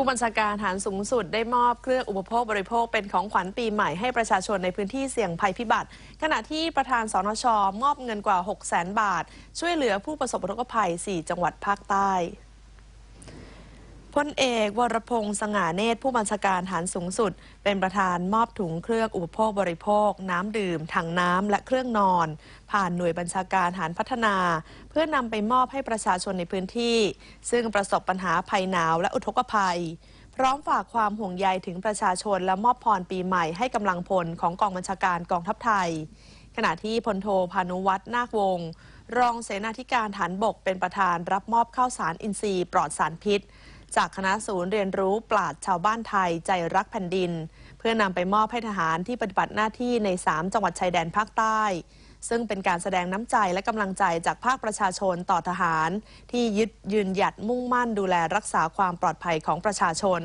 ผู้บัญชาการฐานสูงสุดได้มอบเครื่องอุปโภคบริโภคเป็นของขวัญปีใหม่ให้ประชาชนในพื้นที่เสี่ยงภัยพิบัติ ขณะที่ประธานสนชมอบเงินกว่า 6 0 0 0 0 0 บาท ช่วยเหลือผู้ประสบอุทกภัย 4 จังหวัดภาคใต้ พลเอกวรพงษ์สง่าเนตรผู้บัญชาการฐานสูงสุด เป็นประธานมอบถุงเครื่องอุปโภคบริโภค น้ำดื่ม ถังน้ำและเครื่องนอน ผ่านหน่วยบัญชาการฐานพัฒนา เพื่อนำไปมอบให้ประชาชนในพื้นที่ ซึ่งประสบปัญหาภัยหนาวและอุทกภัย พร้อมฝากความห่วงใยถึงประชาชนและมอบพรปีใหม่ให้กำลังพลของกองบัญชาการกองทัพไทย ขณะที่พลโทพานุวัฒน์นาควงศ์รองเสนาธิการฐานบกเป็นประธานรับมอบข้าวสารอินทรีย์ปลอดสารพิษ จากคณะศูนย์เรียนรู้ปราดชาวบ้านไทยใจรักแผ่นดิน เพื่อนำไปมอบให้ทหารที่ปฏิบัติหน้าที่ใน 3 จังหวัดชายแดนภาคใต้ ซึ่งเป็นการแสดงน้ำใจและกำลังใจจากภาคประชาชนต่อทหาร ที่ยึดยืนหยัดมุ่งมั่นดูแลรักษาความปลอดภัยของประชาชน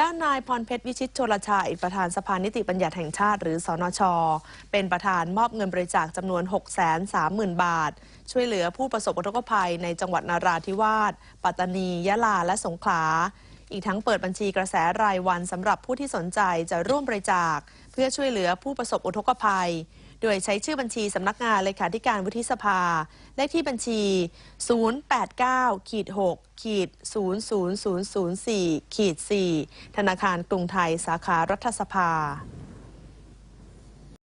ด้านนายพรเพชรวิชิตโชลชัย ประธานสภานิติบัญญัติแห่งชาติ หรือสอนช เป็นประธานมอบเงินบริจาคจำนวน 6 3 0 0 0 0 บาท ช่วยเหลือผู้ประสบอุทกภัยในจังหวัดนาราธิวาส ปัตตานี ยะลา และสงขลา อีกทั้งเปิดบัญชีกระแสรายวันสำหรับผู้ที่สนใจจะร่วมบริจาค เพื่อช่วยเหลือผู้ประสบอุทกภัย โดยใช้ชื่อบัญชีสำนักงานเลขาธิการวุฒิสภา เลขที่บัญชี 089ขีด6ขีด00004ขีด4ธนาคารกรุงไทยสาขารัฐสภา